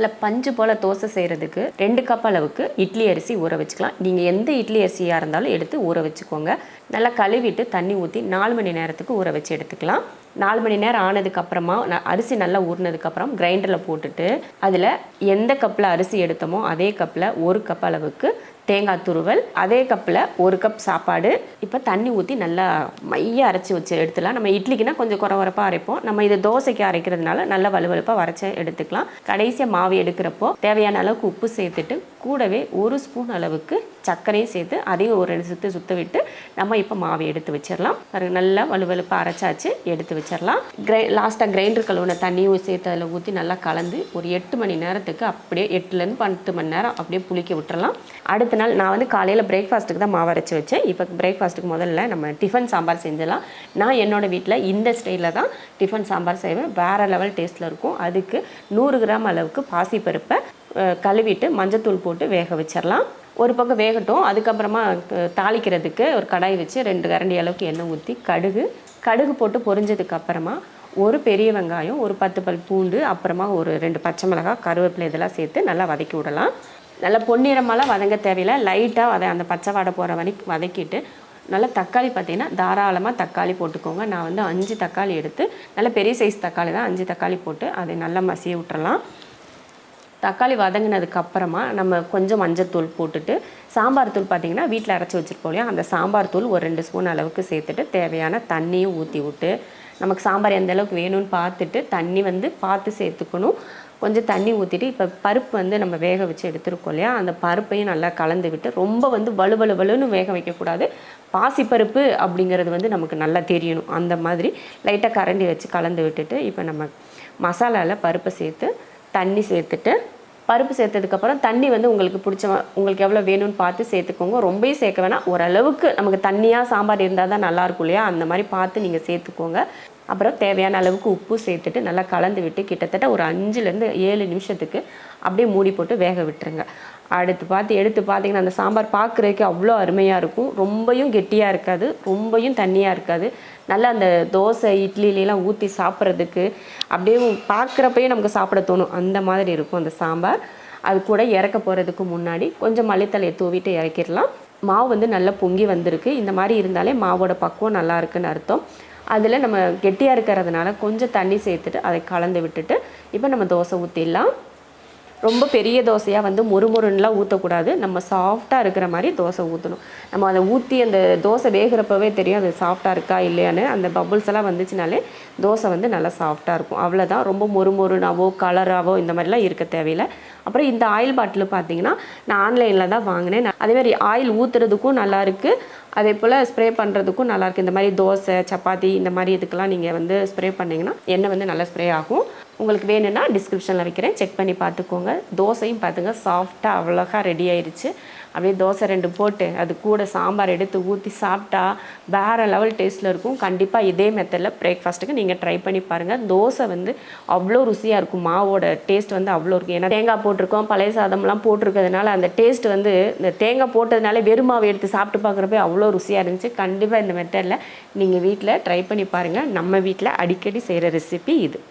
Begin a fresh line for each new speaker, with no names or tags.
இல்லை பஞ்சு போல் தோசை செய்கிறதுக்கு ரெண்டு கப் அளவுக்கு இட்லி அரிசி ஊற வச்சுக்கலாம். நீங்கள் எந்த இட்லி அரிசியாக இருந்தாலும் எடுத்து ஊற வச்சுக்கோங்க. நல்லா கழுவிட்டு தண்ணி ஊற்றி நாலு மணி நேரத்துக்கு ஊற வச்சு எடுத்துக்கலாம். நாலு மணி நேரம் ஆனதுக்கப்புறமா அரிசி நல்லா ஊறினதுக்கப்புறம் கிரைண்டரில் போட்டுட்டு அதில் எந்த கப்பில் அரிசி எடுத்தோமோ அதே கப்பில் ஒரு கப் அளவுக்கு தேங்காய் துருவல் அதே கப்பில் ஒரு கப் சாப்பாடு. இப்போ தண்ணி ஊற்றி நல்லா மைய அரைச்சி வச்சு எடுத்துலாம் நம்ம இட்லிக்குனா கொஞ்சம் குறவரப்பாக அரைப்போம். நம்ம இது தோசைக்கு அரைக்கிறதுனால நல்லா வலுவலுப்பாக வரைச்சி எடுத்துக்கலாம். கடைசியாக மாவு எடுக்கிறப்போ தேவையான அளவுக்கு உப்பு சேர்த்துட்டு கூடவே ஒரு ஸ்பூன் அளவுக்கு சர்க்கரையும் சேர்த்து அதையும் ஒரு ரெண்டு சுற்று சுத்த விட்டு நம்ம இப்போ மாவை எடுத்து வச்சிடலாம். நல்லா வலுவலுப்பாக அரைச்சாச்சு எடுத்து வச்சிடலாம் கிரை லாஸ்ட்டாக கிரைண்டர் கழுவுன தண்ணியும் சேர்த்து அதில் ஊற்றி நல்லா கலந்து ஒரு எட்டு மணி நேரத்துக்கு அப்படியே எட்டுலேருந்து பத்து மணி நேரம் அப்படியே புளிக்க விட்டுறலாம் அடுத்த நாள் நான் வந்து காலையில் பிரேக்ஃபாஸ்ட்டுக்கு தான் மாவு அரைச்சி வச்சேன். இப்போ பிரேக்ஃபாஸ்ட்டுக்கு முதல்ல நம்ம டிஃபன் சாம்பார் செஞ்சிடலாம். நான் என்னோடய வீட்டில் இந்த ஸ்டைலில் தான் டிஃபன் சாம்பார் செய்வேன். வேறு லெவல் டேஸ்ட்டில் இருக்கும். அதுக்கு நூறு கிராம் அளவுக்கு பாசிப்பருப்பை கழுவிட்டு மஞ்சத்தூள் போட்டு வேக வச்சிடலாம் ஒரு பக்கம் வேகட்டும். அதுக்கப்புறமா தாளிக்கிறதுக்கு ஒரு கடாய் வச்சு ரெண்டு கரண்டி அளவுக்கு எண்ணெய் ஊற்றி கடுகு கடுகு போட்டு பொரிஞ்சதுக்கு அப்புறமா ஒரு பெரிய வெங்காயம் ஒரு பத்து பல் பூண்டு அப்புறமா ஒரு ரெண்டு பச்சை மிளகாய் கருவேப்பிலை இதெல்லாம் சேர்த்து நல்லா வதக்கி விடலாம். நல்லா பொன்னிறமாலாம் வதங்க தேவையில்லை. லைட்டாக வத அந்த பச்சை வாடை போகிற வரைக்கும் வதக்கிட்டு நல்லா தக்காளி பார்த்தீங்கன்னா தாராளமாக தக்காளி போட்டுக்கோங்க. நான் வந்து அஞ்சு தக்காளி எடுத்து நல்ல பெரிய சைஸ் தக்காளி தான் அஞ்சு தக்காளி போட்டு அதை நல்லா மசிய விட்டுறலாம். தக்காளி வதங்கினதுக்கு அப்புறமா நம்ம கொஞ்சம் மஞ்சத்தூள் போட்டுட்டு சாம்பார் தூள் பார்த்திங்கன்னா வீட்டில் அரைச்சி வச்சுருப்போம் இல்லையா? அந்த சாம்பார் தூள் ஒரு ரெண்டு ஸ்பூன் அளவுக்கு சேர்த்துட்டு தேவையான தண்ணியும் ஊற்றி விட்டு நமக்கு சாம்பார் எந்த அளவுக்கு வேணும்னு பார்த்துட்டு தண்ணி வந்து பார்த்து சேர்த்துக்கணும். கொஞ்சம் தண்ணி ஊற்றிட்டு இப்போ பருப்பு வந்து நம்ம வேக வச்சு எடுத்துருக்கோம் இல்லையா? அந்த பருப்பையும் நல்லா கலந்து விட்டு ரொம்ப வந்து வலு வலு வலுன்னு வேக வைக்கக்கூடாது. பாசிப்பருப்பு அப்படிங்கிறது வந்து நமக்கு நல்லா தெரியணும். அந்த மாதிரி லைட்டாக கரண்டி வச்சு கலந்து விட்டுட்டு இப்போ நம்ம மசாலாவில் பருப்பை சேர்த்து தண்ணி சேர்த்துட்டு பருப்பு சேர்த்ததுக்கப்புறம் தண்ணி வந்து உங்களுக்கு பிடிச்ச உங்களுக்கு எவ்வளோ வேணும்னு பார்த்து சேர்த்துக்கோங்க. ரொம்பவே சேர்க்க வேணாம். ஓரளவுக்கு நமக்கு தண்ணியாக சாம்பார் இருந்தால் தான் நல்லா இருக்கும் இல்லையா? அந்த மாதிரி பார்த்து நீங்கள் சேர்த்துக்கோங்க. அப்புறம் தேவையான அளவுக்கு உப்பு சேர்த்துட்டு நல்லா கலந்து விட்டு கிட்டத்தட்ட ஒரு அஞ்சுலேருந்து ஏழு நிமிஷத்துக்கு அப்படியே மூடி போட்டு வேக விட்டுருங்க. அடுத்து பார்த்து எடுத்து பார்த்தீங்கன்னா அந்த சாம்பார் பார்க்குறதுக்கு அவ்வளோ அருமையாக இருக்கும். ரொம்பவும் கெட்டியாக இருக்காது ரொம்பவும் தண்ணியாக இருக்காது. நல்லா அந்த தோசை இட்லிலாம் ஊற்றி சாப்பிட்றதுக்கு அப்படியே பார்க்குறப்பையும் நமக்கு சாப்பிட தோணும். அந்த மாதிரி இருக்கும் அந்த சாம்பார். அது கூட இறக்க போகிறதுக்கு முன்னாடி கொஞ்சம் மல்லித்தலையை தூவிட்டு இறக்கிடலாம். மாவு வந்து நல்லா பொங்கி வந்திருக்கு. இந்த மாதிரி இருந்தாலே மாவோட பக்குவம் நல்லா இருக்குன்னு அர்த்தம். அதில் நம்ம கெட்டியாக இருக்கிறதுனால கொஞ்சம் தண்ணி சேர்த்துட்டு அதை கலந்து விட்டுட்டு இப்போ நம்ம தோசை ஊற்றிடலாம் ரொம்ப பெரிய தோசையாக வந்து முறுமுறுன்னெலாம் ஊற்றக்கூடாது நம்ம சாஃப்டாக இருக்கிற மாதிரி தோசை ஊற்றணும் நம்ம அதை ஊற்றி அந்த தோசை வேகிறப்பவே தெரியும் அது சாஃப்டாக இருக்கா இல்லையான்னு. அந்த பபுள்ஸ் எல்லாம் வந்துச்சுனாலே தோசை வந்து நல்லா சாஃப்டாக இருக்கும். அவ்வளோதான் ரொம்ப முறுமுறுனாவோ கலராகவோ இந்த மாதிரிலாம் இருக்க தேவையில்லை. அப்புறம் இந்த ஆயில் பாட்டில் பார்த்தீங்கன்னா நான் ஆன்லைனில் தான் வாங்கினேன். அதேமாதிரி ஆயில் ஊற்றுறதுக்கும் நல்லாயிருக்கு அதே போல் ஸ்ப்ரே பண்ணுறதுக்கும் நல்லாயிருக்கு இந்த மாதிரி தோசை சப்பாத்தி இந்த மாதிரி இதுக்கெல்லாம் நீங்கள் வந்து ஸ்ப்ரே பண்ணிங்கன்னா எண்ணெய் வந்து நல்லா ஸ்ப்ரே ஆகும். உங்களுக்கு வேணும்னா டிஸ்கிரிப்ஷனில் வைக்கிறேன். செக் பண்ணி பார்த்துக்கோங்க. தோசையும் பார்த்துங்க. சாஃப்டாக அவ்வளோக்கா ரெடி ஆயிடுச்சு அப்படியே தோசை ரெண்டு போட்டு அது கூட சாம்பார் எடுத்து ஊற்றி சாப்பிட்டா வேறு லெவல் டேஸ்ட்டில் இருக்கும். கண்டிப்பாக இதே மெத்தடில் பிரேக்ஃபாஸ்ட்டுக்கு நீங்கள் ட்ரை பண்ணி பாருங்கள் தோசை வந்து அவ்வளோ ருசியாக இருக்கும். மாவோட டேஸ்ட் வந்து அவ்வளோ இருக்கும். ஏன்னா தேங்காய் போட்டிருக்கோம் பழைய சாதம்லாம் போட்டிருக்கிறதுனால அந்த டேஸ்ட் வந்து இந்த தேங்காய் போட்டதுனால வெறும் எடுத்து சாப்பிட்டு பார்க்குறப்ப அவ்வளோ ருசியாக இருந்துச்சு. கண்டிப்பாக இந்த மெத்தடில் நீங்கள் வீட்டில் ட்ரை பண்ணி பாருங்கள் நம்ம வீட்டில் அடிக்கடி செய்கிற ரெசிபி இது.